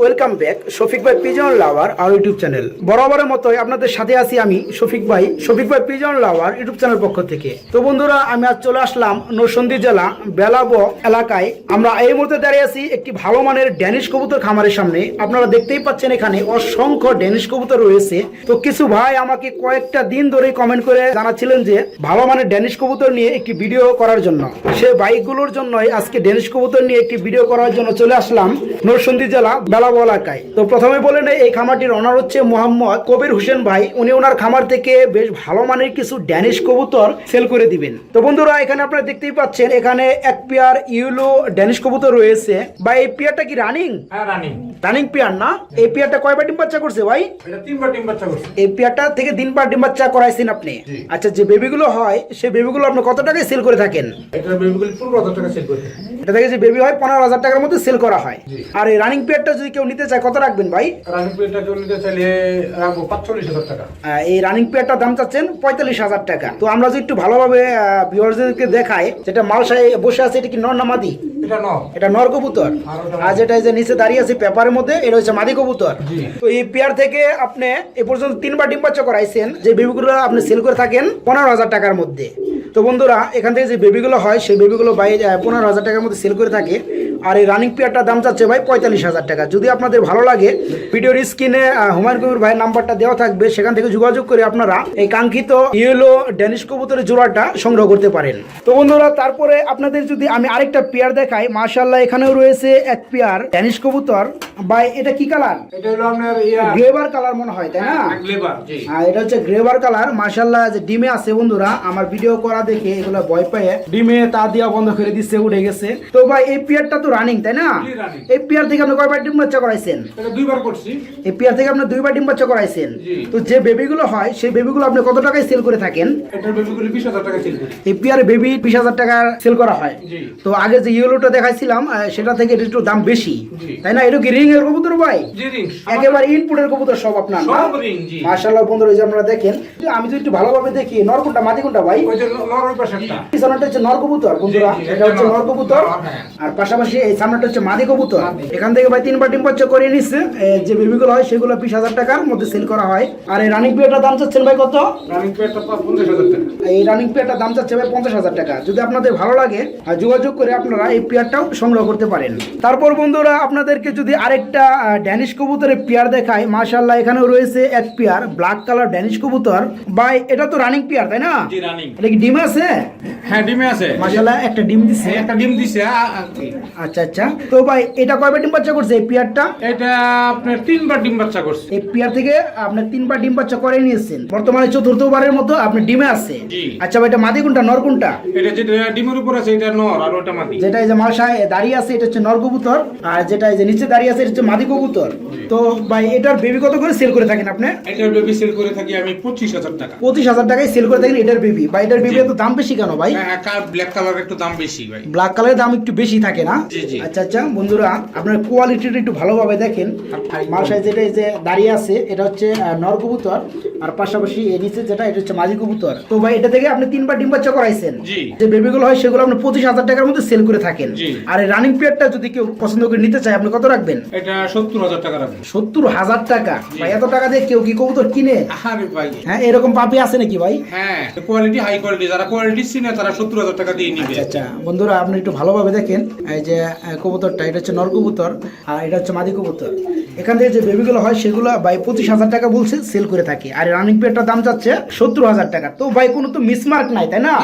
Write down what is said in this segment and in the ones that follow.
Welcome back Shafiq ভাই pigeon lover আর YouTube channel. বরাবরের মতোই আপনাদের সাথে আছি আমি শফিক ভাই শফিক ভাই পিজন লাভার ইউটিউব চ্যানেল পক্ষ থেকে। তো বন্ধুরা, আমি আজ চলে আসলাম নরসন্দী জেলা বেলাবো এলাকায়। আমরা এই মুহূর্তে দাঁড়িয়ে আছি একটি ভালো মানের ড্যানিশ কবুতর খামারের সামনে। আপনারা দেখতেই পাচ্ছেন এখানে অসংখ্য ড্যানিশ কবুতর রয়েছে। তো কিছু ভাই আমাকে কয়েকটা দিন ধরে কমেন্ট করে জানাচ্ছিলেন যে, ভালো মানের ড্যানিশ কবুতর নিয়ে একটি ভিডিও করার জন্য। সে বাইকগুলোর জন্যই আজকে ড্যানিশ কবুতর নিয়ে একটি ভিডিও করার জন্য চলে আসলাম। নরসন্দী জেলা বেলাবো এলাকায়। তো প্রথমে বলে নেই এই খামারটির ওনার হচ্ছে মোহাম্মদ কবির হোসেন ভাই। উনি ওনার খামার থেকে বেশ ভালো মানের কিছু ড্যানিশ কবুতর সেল করে দিবেন। তো বন্ধুরা এখানে আপনারা দেখতেই পাচ্ছেন এখানে এক পেয়ার ইউলো ড্যানিশ কবুতর রয়েছে। বা এই পেয়ারটা কি রানিং হ্যাঁ রানিং রানিং পেয়ার না? এই পেয়ারটা কয়বার ডিম বাচ্চা করছে ভাই? তিনবার ডিম বাচ্চা করছে। এই পেয়ারটা থেকে দিন পার ডিম বাচ্চা করাইছেন আপনি? আচ্ছা যে বেবিগুলো হয় সেই বেবিগুলো আপনি কত টাকায় সেল করে থাকেন? এটা বেবিগুলি পনেরো হাজার টাকা সেল করে এটা থেকে যে বেবি হয় পনেরো হাজার টাকার মধ্যে সেল করা হয়। আর এই রানিং পেয়ারটা যদি কেউ নিতে চায় কত রাখবেন ভাই? রানিং পেয়ারটা কেউ নিতে চাইলে রাখব পাঁচচল্লিশ হাজার টাকা। এই রানিং পেয়ারটার দাম চাচ্ছেন পঁয়তাল্লিশ হাজার টাকা। তো আমরা যদি একটু ভালোভাবে ভিউয়ারদেরকে দেখাই যেটা মালসায় বসে আছে এটা কি নর না মাদি? এটা এটা নর কবুতর। আর যেটা এই যে নিচে দাঁড়িয়ে আছে পেপারের মধ্যে এটা হচ্ছে মাদি কবুতর। তো এই পেয়ার থেকে আপনি এ পর্যন্ত তিনবার ডিম বাচ্চা করাইছেন যে বেবিগুলো আপনি সেল করে থাকেন পনেরো হাজার টাকার মধ্যে। তো বন্ধুরা এখান থেকে যে বেবিগুলো হয় সেই বেবিগুলো বাইরে পনেরো হাজার টাকার মধ্যে সেল করে থাকে। আর এই রানিং পেয়ারটার দাম চাচ্ছে ভাই পঁয়তাল্লিশ হাজার টাকা। যদি আপনাদের ভালো লাগে ভিডিওর স্ক্রিনে হুমায়ুন কবির ভাইয়ের নাম্বারটা দেওয়া থাকবে সেখান থেকে যোগাযোগ করে আপনারা এই কাঙ্ক্ষিত ইয়েলো ড্যানিশ কবুতরের জোড়াটা সংগ্রহ করতে পারেন। তো বন্ধুরা তারপরে আপনাদের যদি আমি আরেকটা পেয়ার দেখাই মাশাল্লাহ এখানেও রয়েছে এক পেয়ার ড্যানিশ কবুতর। বা এটা কি কালার? এটা হলো আপনার গ্রেভার কালার মনে হয় তাই না? লেবার এটা হচ্ছে গ্রেভার কালার। মাশাল্লাহ যে ডিমে আছে বন্ধুরা আমার ভিডিও করা দেখে এগুলো ভয় পেয়ে। ডিমে তা দিয়া বন্ধ করে দিচ্ছে উঠে গেছে। তো ভাই এই পেয়ারটা তো রানিং তাই না। এই পেয়ার থেকে আপনি কয়বার ডিম বাচ্চা করাইছেন? দুইবার করছি। এই পেয়ার থেকে আপনি দুইবার ডিম বাচ্চা করাইছেন। তো যে বেবিগুলো হয় সেই বেবিগুলো আপনি কত টাকায় সেল করে থাকেন? টাকা এই পেয়ার বেবি বিশ হাজার টাকার সেল করা হয়। তো আগে যে ইয়েলোটা দেখাইছিলাম সেটা থেকে একটু দাম বেশি। তাই না? এটা কি রিং এর কবুতর ভাই? জি রিং। একেবারে ইনপুটের কবুতর সব আপনার। মাশাআল্লাহ বন্ধুরা এই যে আপনারা দেখেন আমি যদি একটু ভালোভাবে দেখি নরকুনটা মাদি কোনটা ভাই? পিছনটা হচ্ছে নর কবুতর বন্ধুরা। এটা হচ্ছে নর নর। কবুতর। হ্যাঁ। আর পাশাপাশি এই সামনেটা হচ্ছে মাদি কবুতর। এখান থেকে ভাই তিনবার ডিম বাচ্চা করে নিচ্ছে। যে বেবিগুলো হয় সেগুলো বিশ হাজার টাকার মধ্যে সেল করা হয়। আর এই রানিং পিয়ারটার দাম চাচ্ছেন ভাই কত? রানিং পেটটা পঞ্চাশ হাজার টাকা। এই রানিং পেয়ারটার দাম চাচ্ছে ভাই পঞ্চাশ হাজার টাকা। যদি আপনাদের ভালো লাগে আর যোগাযোগ করে আপনারা এই পেয়ারটাও সংগ্রহ করতে পারেন। তারপর বন্ধুরা আপনাদেরকে যদি আরেকটা ড্যানিশ কবুতরের পেয়ার দেখায় মাশাল্লাহ এখানেও রয়েছে এক পেয়ার ব্ল্যাক কালার ড্যানিশ কবুতর। ভাই এটা তো রানিং পেয়ার তাই না? এটা কি ডিম আছে? হ্যাঁ ডিমে আছে। মাশাল্লাহ একটা ডিম দিচ্ছে একটা ডিম দিছে আ- আ- আচ্ছা আচ্ছা। তো ভাই এটা কয়বার ডিম বাচ্চা করছে এই পেয়ারটা? এটা আপনার তিনবার ডিম বাচ্চা করছে। এই পেয়ার থেকে আপনার তিনবার ডিম বাচ্চা করে নিয়েছেন। বর্তমানে চতুর্থবারের মতো আপনি ডিমে আছে। আচ্ছা ভাই এটা মাদি কোনটা নর কোনটা? এটা যেটা ডিমের উপর আছে এটা নর আর ওটা মাদি। যেটা এই যে মালসায় দাঁড়িয়ে আছে এটা হচ্ছে নর কবুতর আর যেটা এই যে নিচে দাঁড়িয়ে আছে এটা হচ্ছে মাদি কবুতর। তো ভাই এটার বেবি কত করে সেল করে থাকেন আপনি? এটার বেবি সেল করে থাকি আমি পঁচিশ হাজার টাকা। পঁচিশ হাজার টাকায় সেল করে থাকেন এটার বেবি বা এটার বেবি এত দাম বেশি কেন ভাই? ব্ল্যাক কালার একটু দাম বেশি ভাই। ব্ল্যাক কালারের দাম একটু বেশি থাকে না। আচ্ছা আচ্ছা বন্ধুরা আপনার কোয়ালিটিটা একটু ভালোভাবে দেখেন। মালসায় যেটা এই যে দাঁড়িয়ে আছে এটা হচ্ছে আহ, নর কবুতর। আর পাশাপাশি এর নিচে যেটা এটা হচ্ছে মাঝি কবুতর। তো ভাই এটা থেকে আপনি তিনবার ডিম বাচ্চা করাইছেন। যে বেবিগুলো হয় সেগুলো আপনি পঁচিশ হাজার টাকার মধ্যে সেল করে থাকেন। আর এই রানিং পিরিয়ডটা যদি কেউ পছন্দ করে নিতে চায় আপনি কত রাখবেন? এটা সত্তর হাজার টাকা রাখব। সত্তর হাজার টাকা? ভাই এত টাকা দিয়ে কেউ কি কবুতর কিনে? আরে ভাই। হ্যাঁ এরকম পাপি আছে নাকি ভাই? হ্যাঁ কোয়ালিটি হাই কোয়ালিটি যারা কোয়ালিটি চিনে তারা সত্তর হাজার টাকা দিয়ে নিবে। আচ্ছা আচ্ছা। বন্ধুরা আপনি একটু ভালোভাবে দেখেন এই যে কবুতরটা এটা হচ্ছে নর কবুতর আর এটা হচ্ছে মাদি কবুতর। এখান থেকে যে বেবিগুলো হয় সেগুলো ভাই পঁচিশ হাজার টাকা বলছে সেল করে থাকে। আর রানিং পেয়ারটার দাম যাচ্ছে সত্তর হাজার টাকা। তো ভাই কোনো তো মিসমার্ক নাই তাই না?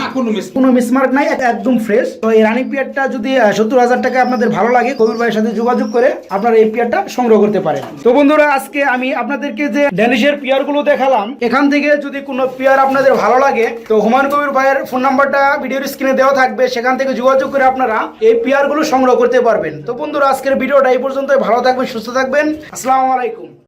কোনো মিসমার্ক নাই একদম ফ্রেশ তো এই রানিং পেয়ারটা যদি সত্তর হাজার টাকা আপনাদের ভালো লাগে কবির ভাইয়ের সাথে যোগাযোগ করে আপনারা এই পেয়ারটা সংগ্রহ করতে পারেন। তো বন্ধুরা আজকে আমি আপনাদেরকে যে ড্যানিশের পেয়ারগুলো দেখালাম এখান থেকে যদি কোনো পেয়ার আপনাদের ভালো লাগে তো হুমায়ুন কবির ভাইয়ের ফোন নাম্বারটা ভিডিওর স্ক্রিনে দেওয়া থাকবে সেখান থেকে যোগাযোগ করে আপনারা এই পেয়ারগুলো সংগ্রহ করতে পারবেন। তো বন্ধুরা আজকের ভিডিওটা এই পর্যন্ত ভালো থাকবেন সুস্থ থাকবেন। আসসালামু আলাইকুম।